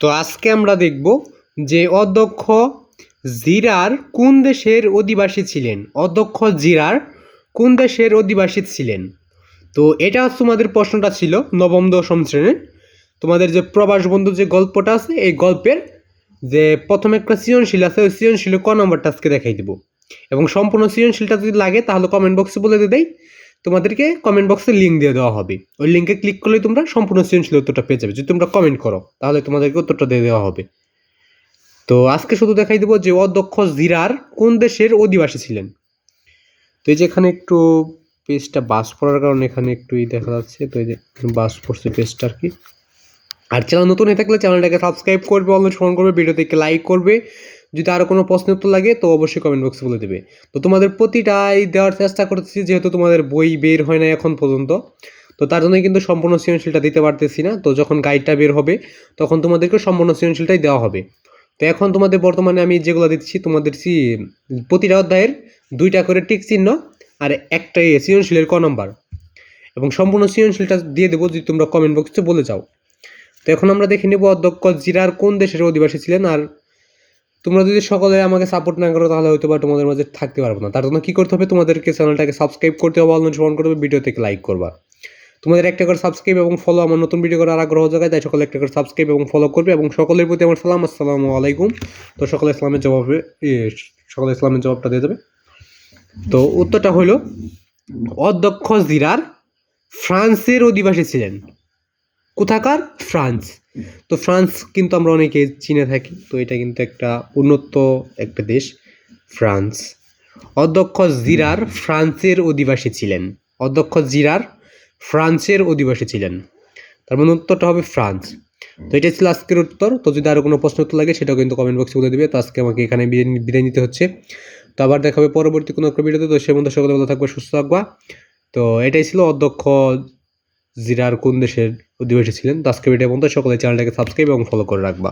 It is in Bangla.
তো আজকে আমরা দেখব যে অধ্যক্ষ জিরার কোন দেশের অধিবাসী ছিলেন? অধ্যক্ষ জিরার কোন দেশের অধিবাসী ছিলেন? তো এটা হচ্ছে তোমাদের প্রশ্নটা ছিল নবম দশম শ্রেণির। তোমাদের যে প্রবাস বন্ধু যে গল্পটা আছে, এই গল্পের যে প্রথমে একটা সৃজনশীল আছে, ওই সৃজনশীল ক নম্বরটা আজকে দেখাই দেবো। এবং সম্পূর্ণ সৃজনশীলটা যদি লাগে, তাহলে কমেন্ট বক্সে বলে দিয়ে দেয় তোমাদেরকে কমেন্ট বক্সে লিঙ্ক দিয়ে দেওয়া হবে। ওই লিঙ্কে ক্লিক করলে তোমরা সম্পূর্ণ সৃজনশীল উত্তরটা পেয়ে যাবে। যদি তোমরা কমেন্ট করো, তাহলে তোমাদেরকে উত্তরটা দিয়ে দেওয়া হবে। তো আজকে শুধু দেখাই দেবো যে অধ্যক্ষ জিরার কোন দেশের অধিবাসী ছিলেন। তো এই যে এখানে একটু পেজটা বাস পড়ার কারণে এখানে একটু ই দেখা যাচ্ছে। তো এই যে বাস পড়ছে পেজটা আর কি। আর চ্যানেল নতুন হয়ে থাকলে চ্যানেলটাকে সাবস্ক্রাইব করবে অলরেডি ফোন করবে ভিডিওতে লাইক করবে। যদি আরও কোনো প্রশ্ন উত্তর লাগে, তো অবশ্যই কমেন্ট বক্সে বলে দেবে। তো তোমাদের প্রতিটাই দেওয়ার চেষ্টা করতেছি, যেহেতু তোমাদের বই বের হয় না এখন পর্যন্ত। তো তার জন্যই কিন্তু সম্পূর্ণ সৃজনশীলটা দিতে পারতেছি না। তো যখন গাইডটা বের হবে, তখন তোমাদেরকে সম্পূর্ণ সৃজনশীলটাই দেওয়া হবে। তো এখন তোমাদের বর্তমানে আমি যেগুলো দিচ্ছি, তোমাদের প্রতিটা অধ্যায়ের দুইটা করে টিক চিহ্ন আর একটা সৃজনশীলের ক নম্বর এবং সম্পূর্ণ সৃজনশীলটা দিয়ে দেবো যদি তোমরা কমেন্ট বক্সে বলে যাও। তো এখন আমরা দেখে নেব অধ্যক্ষ জিরার কোন দেশের অধিবাসী ছিলেন আর তোমরা যদি সকলে আমাকে সাপোর্ট না করো, তাহলে হয়তো বা তোমাদের মাঝে থাকতে পারব না। তার জন্য কী করতে হবে? তোমাদেরকে চ্যানেলটাকে সাবস্ক্রাইব করতে হবে অলরেডি ফোন করবে ভিডিও থেকে লাইক করবা। তোমাদের একটা করে সাবস্ক্রাইব এবং ফলো আমার নতুন ভিডিও করার আগ্রহ জায়গায় তাই সকলে একটা করে সাবস্ক্রাইব এবং ফলো করবে এবং সকলের প্রতি আমার সালাম, আসসালামু আলাইকুম। তো সকলে ইসলামের জবাবে সকলে ইসলামের জবাবটা দিয়ে দেবে। তো উত্তরটা হলো অধ্যক্ষ জিরার ফ্রান্সের অধিবাসী ছিলেন। কোথাকার? ফ্রান্স। তো ফ্রান্স কিন্তু আমরা অনেকে চিনে থাকি। তো এটা কিন্তু একটা উন্নত একটা দেশ, ফ্রান্স। অধ্যক্ষ জিরার ফ্রান্সের অধিবাসী ছিলেন। অধ্যক্ষ জিরার ফ্রান্সের অধিবাসী ছিলেন। তার মানে উত্তরটা হবে ফ্রান্স। তো এটা ছিল আজকের উত্তর। তো যদি আরও কোনো প্রশ্ন উত্তর লাগে, সেটাও কিন্তু কমেন্ট বক্সে বলে দেবে। তো আজকে আমাকে এখানে বিদায় নিতে হচ্ছে। তো আবার দেখা হবে পরবর্তী কোনো একটা ভিডিওতে। তো সে মধ্যে সকলে ভালো থাকবে, সুস্থ থাকবা। তো এটাই ছিল অধ্যক্ষ জিরার কোন দেশের অধিবাসী ছিলেন, তো আজকে ভিডিও পর্যন্ত। সকলে চ্যানেলটাকে সাবস্ক্রাইব এবং ফলো করে রাখবা।